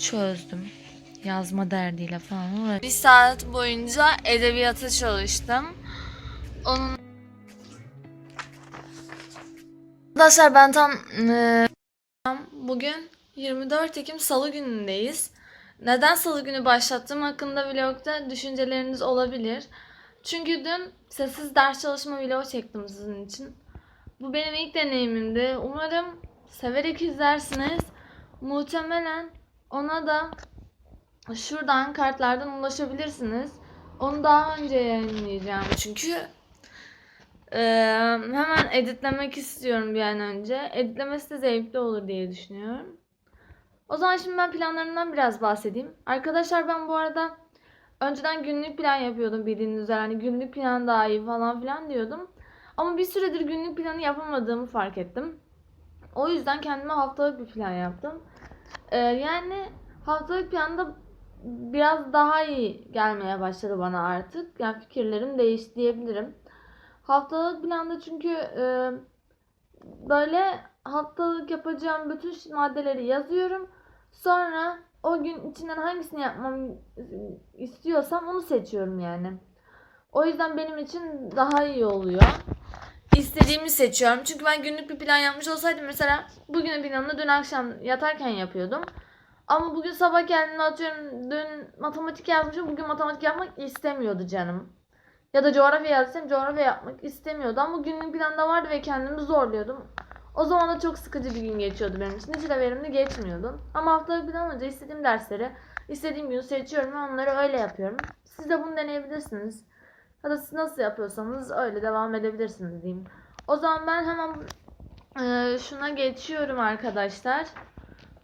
çözdüm. Yazma derdiyle falan. Bir saat boyunca edebiyata çalıştım. Onun Arkadaşlar ben tam e, bugün 24 Ekim Salı günündeyiz. Neden Salı günü başlattığım hakkında vlogda düşünceleriniz olabilir. Çünkü dün sessiz ders çalışma vlogu çektim sizin için. Bu benim ilk deneyimimdi. Umarım severek izlersiniz. Muhtemelen ona da şuradan kartlardan ulaşabilirsiniz. Onu daha önce yayınlayacağım çünkü. Ee, hemen editlemek istiyorum bir an önce. Editlemesi de zevkli olur diye düşünüyorum. O zaman şimdi ben planlarımdan biraz bahsedeyim. Arkadaşlar ben bu arada önceden günlük plan yapıyordum bildiğiniz üzere. Hani günlük plan daha iyi falan filan diyordum. Ama bir süredir günlük planı yapamadığımı fark ettim. O yüzden kendime haftalık bir plan yaptım. Ee, yani haftalık planda biraz daha iyi gelmeye başladı bana artık. Yani fikirlerim değişti diyebilirim. Haftalık planda çünkü e, böyle haftalık yapacağım bütün maddeleri yazıyorum. Sonra o gün içinden hangisini yapmam istiyorsam onu seçiyorum yani. O yüzden benim için daha iyi oluyor. İstediğimi seçiyorum. Çünkü ben günlük bir plan yapmış olsaydım mesela bugünün planını dün akşam yatarken yapıyordum. Ama bugün sabah kendime atıyorum dün matematik yazmışım bugün matematik yapmak istemiyordu canım. Ya da coğrafya yazsam coğrafya yapmak istemiyordu ama günlük planda vardı ve kendimi zorluyordum. O zaman da çok sıkıcı bir gün geçiyordu benim için. Hiç de verimli geçmiyordu. Ama haftalık plan olunca istediğim dersleri istediğim günü seçiyorum ve onları öyle yapıyorum. Siz de bunu deneyebilirsiniz. Ya da siz nasıl yapıyorsanız öyle devam edebilirsiniz diyeyim. O zaman ben hemen e, şuna geçiyorum arkadaşlar.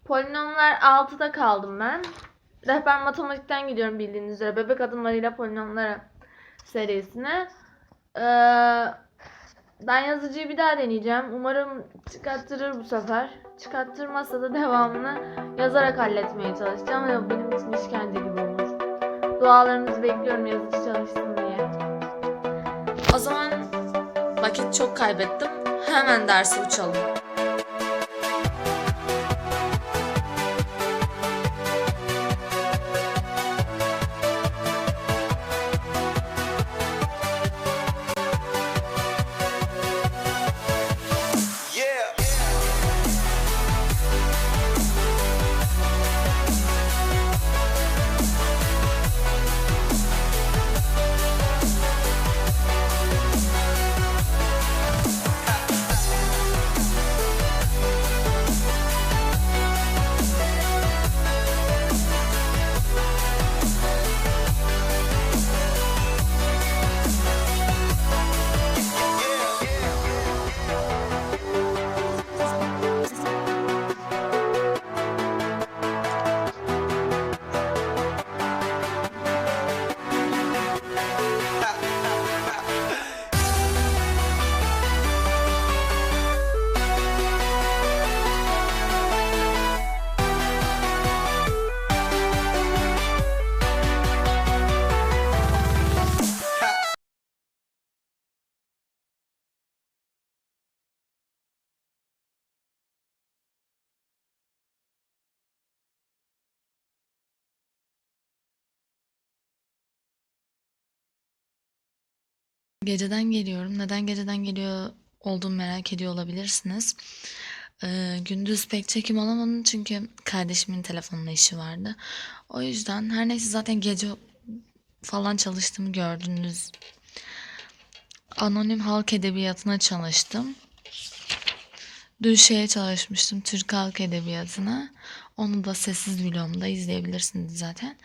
Polinomlar 6'da kaldım ben. Rehber matematikten gidiyorum bildiğiniz üzere. Bebek adımlarıyla polinomlara serisine. Ee, ben yazıcıyı bir daha deneyeceğim. Umarım çıkarttırır bu sefer. Çıkarttırmazsa da devamını yazarak halletmeye çalışacağım. Ama benim için işkence gibi olur. Dualarınızı bekliyorum yazıcı çalışsın diye. Zaman vakit çok kaybettim. Hemen dersi uçalım. Geceden geliyorum. Neden geceden geliyor olduğumu merak ediyor olabilirsiniz. Ee, gündüz pek çekim alamadım çünkü kardeşimin telefonla işi vardı. O yüzden her neyse zaten gece falan çalıştığımı gördünüz. Anonim halk edebiyatına çalıştım. Dün şeye çalışmıştım Türk Halk Edebiyatı'na. Onu da sessiz vlogumda izleyebilirsiniz zaten.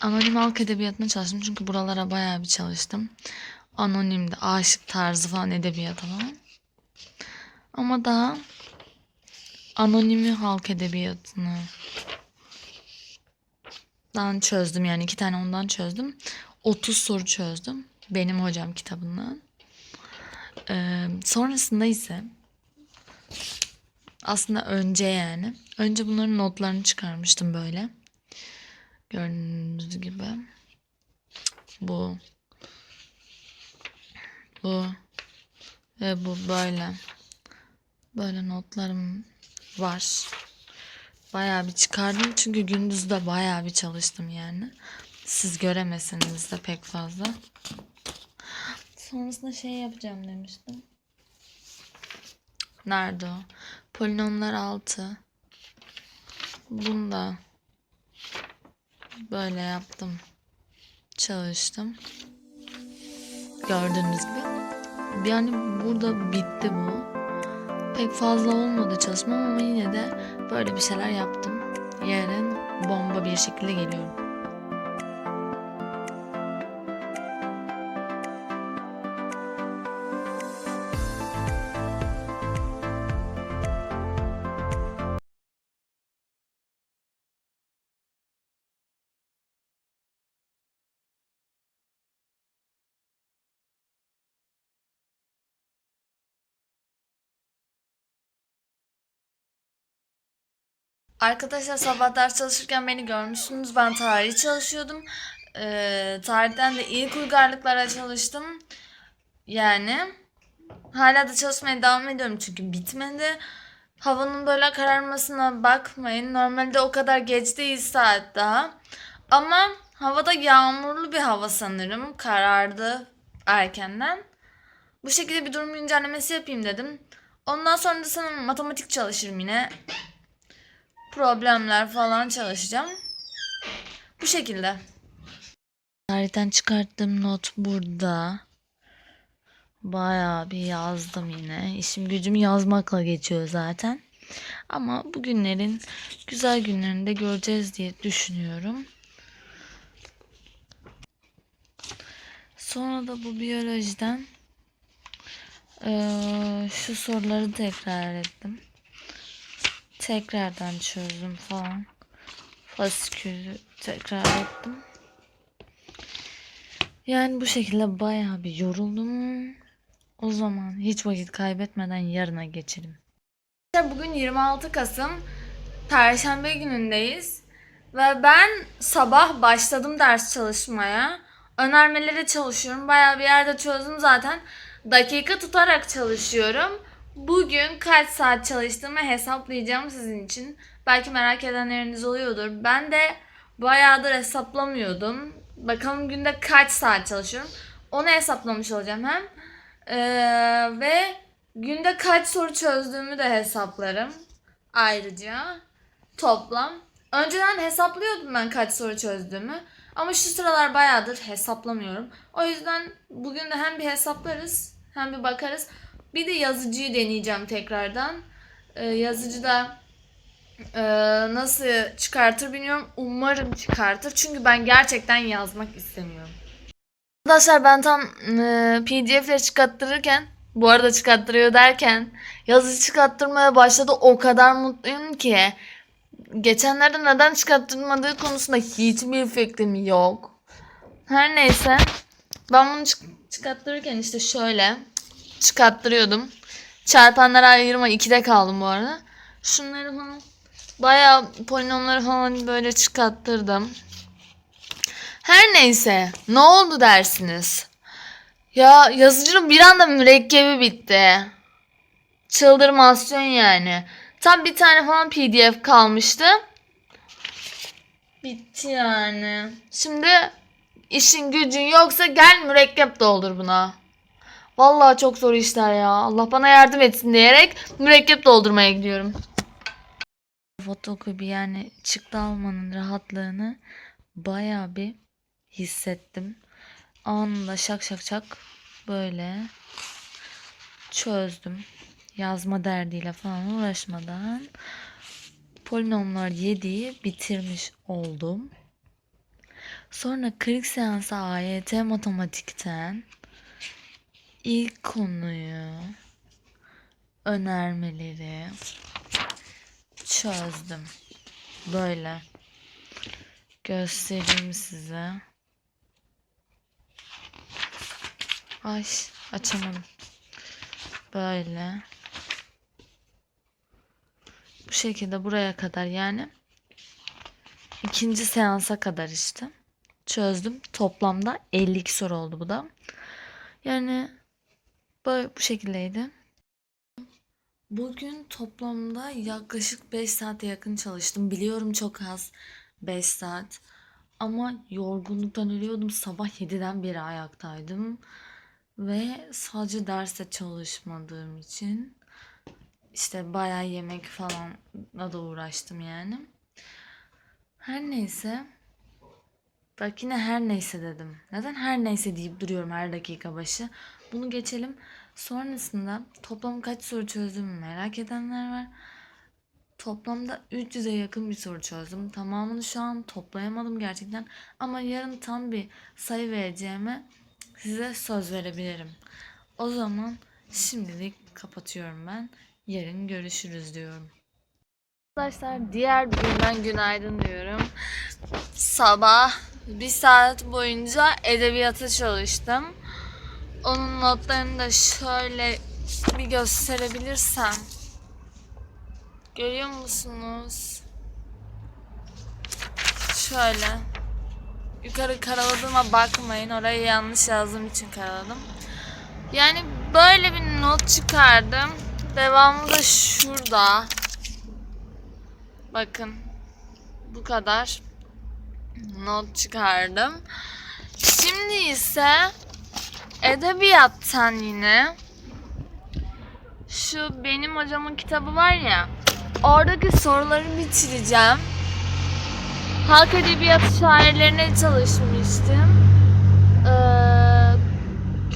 Anonim halk edebiyatına çalıştım çünkü buralara bayağı bir çalıştım. Anonimdi, aşık tarzı falan edebiyat falan. Ama daha anonimi halk edebiyatını dan çözdüm yani iki tane ondan çözdüm. 30 soru çözdüm. Benim hocam kitabından. Ee, sonrasında ise aslında önce yani. Önce bunların notlarını çıkarmıştım böyle. Gördüğünüz gibi. Bu. Bu. Ve bu böyle. Böyle notlarım var. Bayağı bir çıkardım çünkü gündüz de bayağı bir çalıştım yani. Siz göremesiniz de pek fazla. Sonrasında şey yapacağım demiştim. Nerede o? Polinomlar 6. Bunu da böyle yaptım. Çalıştım. Gördüğünüz gibi. Yani burada bitti bu. Pek fazla olmadı çalışmam ama yine de böyle bir şeyler yaptım. Yarın bomba bir şekilde geliyorum. Arkadaşlar sabah ders çalışırken beni görmüşsünüz. Ben tarih çalışıyordum. Ee, tarihten de ilk uygarlıklara çalıştım. Yani hala da çalışmaya devam ediyorum çünkü bitmedi. Havanın böyle kararmasına bakmayın. Normalde o kadar geç değil saat daha. Ama havada yağmurlu bir hava sanırım. Karardı erkenden. Bu şekilde bir durum incelemesi yapayım dedim. Ondan sonra da sanırım matematik çalışırım yine problemler falan çalışacağım. Bu şekilde. Tarihten çıkarttığım not burada. Bayağı bir yazdım yine. İşim gücüm yazmakla geçiyor zaten. Ama bu günlerin güzel günlerinde göreceğiz diye düşünüyorum. Sonra da bu biyolojiden eee, şu soruları tekrar ettim tekrardan çözdüm falan. Fasikülü tekrar ettim. Yani bu şekilde bayağı bir yoruldum. O zaman hiç vakit kaybetmeden yarına geçelim. Bugün 26 Kasım Perşembe günündeyiz. Ve ben sabah başladım ders çalışmaya. Önermelere çalışıyorum. Bayağı bir yerde çözdüm zaten. Dakika tutarak çalışıyorum. Bugün kaç saat çalıştığımı hesaplayacağım sizin için. Belki merak edenleriniz oluyordur. Ben de bayağıdır hesaplamıyordum. Bakalım günde kaç saat çalışıyorum. Onu hesaplamış olacağım hem. Ee, ve günde kaç soru çözdüğümü de hesaplarım. Ayrıca toplam. Önceden hesaplıyordum ben kaç soru çözdüğümü. Ama şu sıralar bayağıdır hesaplamıyorum. O yüzden bugün de hem bir hesaplarız hem bir bakarız. Bir de yazıcıyı deneyeceğim tekrardan. Ee, yazıcı da e, nasıl çıkartır bilmiyorum. Umarım çıkartır. Çünkü ben gerçekten yazmak istemiyorum. Arkadaşlar ben tam e, pdf'leri çıkarttırırken bu arada çıkarttırıyor derken yazı çıkarttırmaya başladı. O kadar mutluyum ki. Geçenlerde neden çıkarttırmadığı konusunda hiçbir fikrim yok. Her neyse. Ben bunu çık- çıkarttırırken işte şöyle çıkarttırıyordum. Çarpanlara ayırma 2'de kaldım bu arada. Şunları falan bayağı polinomları falan böyle çıkarttırdım. Her neyse ne oldu dersiniz? Ya yazıcının bir anda mürekkebi bitti. Çıldırmasyon yani. Tam bir tane falan pdf kalmıştı. Bitti yani. Şimdi işin gücün yoksa gel mürekkep doldur buna. Vallahi çok zor işler ya. Allah bana yardım etsin diyerek mürekkep doldurmaya gidiyorum. Fotokopi yani çıktı almanın rahatlığını bayağı bir hissettim. Anında şak şak şak böyle çözdüm. Yazma derdiyle falan uğraşmadan polinomlar 7'yi bitirmiş oldum. Sonra 40 seansa AYT matematikten ilk konuyu önermeleri çözdüm. Böyle göstereyim size. Ay açamadım. Böyle. Bu şekilde buraya kadar yani ikinci seansa kadar işte çözdüm. Toplamda 52 soru oldu bu da. Yani Böyle bu şekildeydi. Bugün toplamda yaklaşık 5 saate yakın çalıştım. Biliyorum çok az 5 saat. Ama yorgunluktan ölüyordum. Sabah 7'den beri ayaktaydım. Ve sadece derste çalışmadığım için işte bayağı yemek falanla da uğraştım yani. Her neyse. Bak yine her neyse dedim. Neden her neyse deyip duruyorum her dakika başı. Bunu geçelim. Sonrasında toplam kaç soru çözdüğümü merak edenler var. Toplamda 300'e yakın bir soru çözdüm. Tamamını şu an toplayamadım gerçekten. Ama yarın tam bir sayı vereceğime size söz verebilirim. O zaman şimdilik kapatıyorum ben. Yarın görüşürüz diyorum. Arkadaşlar diğer bir günden günaydın diyorum. Sabah bir saat boyunca edebiyata çalıştım. Onun notlarını da şöyle bir gösterebilirsem. Görüyor musunuz? Şöyle. Yukarı karaladığıma bakmayın. Orayı yanlış yazdığım için karaladım. Yani böyle bir not çıkardım. Devamı da şurada. Bakın. Bu kadar not çıkardım. Şimdi ise edebiyattan yine şu benim hocamın kitabı var ya oradaki soruları bitireceğim. Halk edebiyatı şairlerine çalışmıştım. Ee,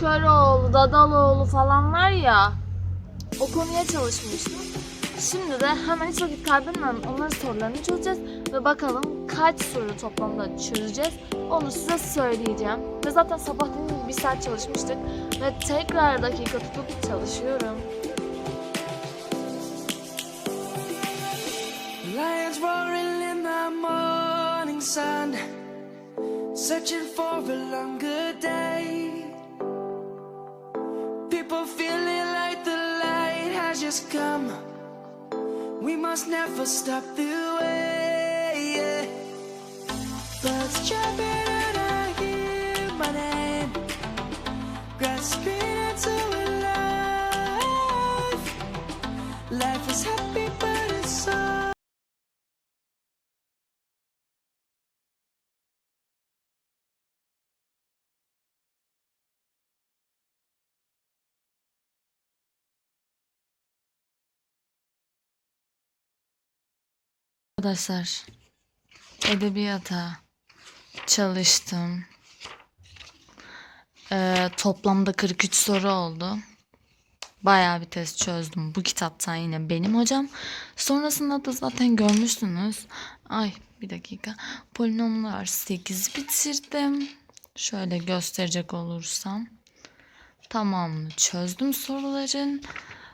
Köroğlu, Dadaloğlu falan var ya o konuya çalışmıştım. Şimdi de hemen hiç vakit kaybetmeden onların sorularını çözeceğiz ve bakalım kaç soru toplamda çözeceğiz onu size söyleyeceğim. Ve zaten sabah bir saat çalışmıştık ve tekrar dakika tutup çalışıyorum. Lions roaring in the morning sun, searching for a longer day. People feeling like the light has just come. We must never stop the way. yeah. Birds jumping Arkadaşlar edebiyata çalıştım. Ee, toplamda 43 soru oldu. Bayağı bir test çözdüm. Bu kitaptan yine benim hocam. Sonrasında da zaten görmüşsünüz. Ay bir dakika. Polinomlar 8 bitirdim. Şöyle gösterecek olursam. Tamamını çözdüm soruların.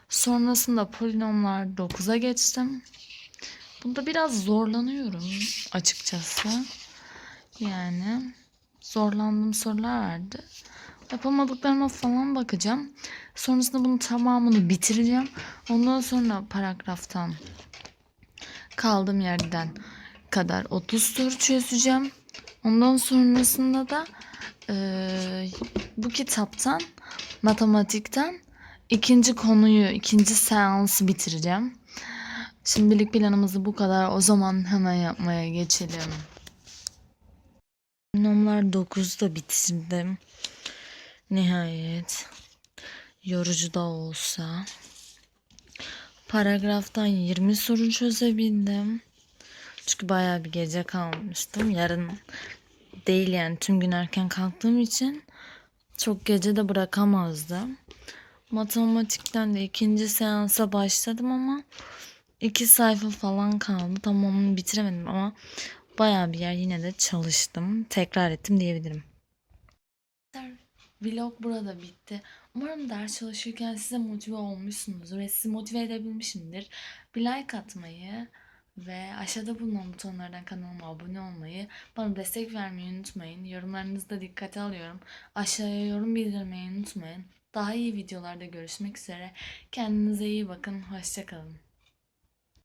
Sonrasında polinomlar 9'a geçtim. Bunda biraz zorlanıyorum açıkçası. Yani zorlandığım sorular vardı. Yapamadıklarıma falan bakacağım. Sonrasında bunun tamamını bitireceğim. Ondan sonra paragraftan kaldığım yerden kadar 30 soru çözeceğim. Ondan sonrasında da eee, bu kitaptan matematikten ikinci konuyu, ikinci seansı bitireceğim. Şimdilik planımızı bu kadar. O zaman hemen yapmaya geçelim. Nomlar 9'da bitirdim. Nihayet. Yorucu da olsa. Paragraftan 20 soru çözebildim. Çünkü bayağı bir gece kalmıştım. Yarın değil yani tüm gün erken kalktığım için çok gece de bırakamazdım. Matematikten de ikinci seansa başladım ama iki sayfa falan kaldı. Tamamını bitiremedim ama bayağı bir yer yine de çalıştım. Tekrar ettim diyebilirim. Vlog burada bitti. Umarım ders çalışırken size motive olmuşsunuzdur ve sizi motive edebilmişimdir. Bir like atmayı ve aşağıda bulunan butonlardan kanalıma abone olmayı, bana destek vermeyi unutmayın. Yorumlarınızı da dikkate alıyorum. Aşağıya yorum bildirmeyi unutmayın. Daha iyi videolarda görüşmek üzere. Kendinize iyi bakın. Hoşçakalın.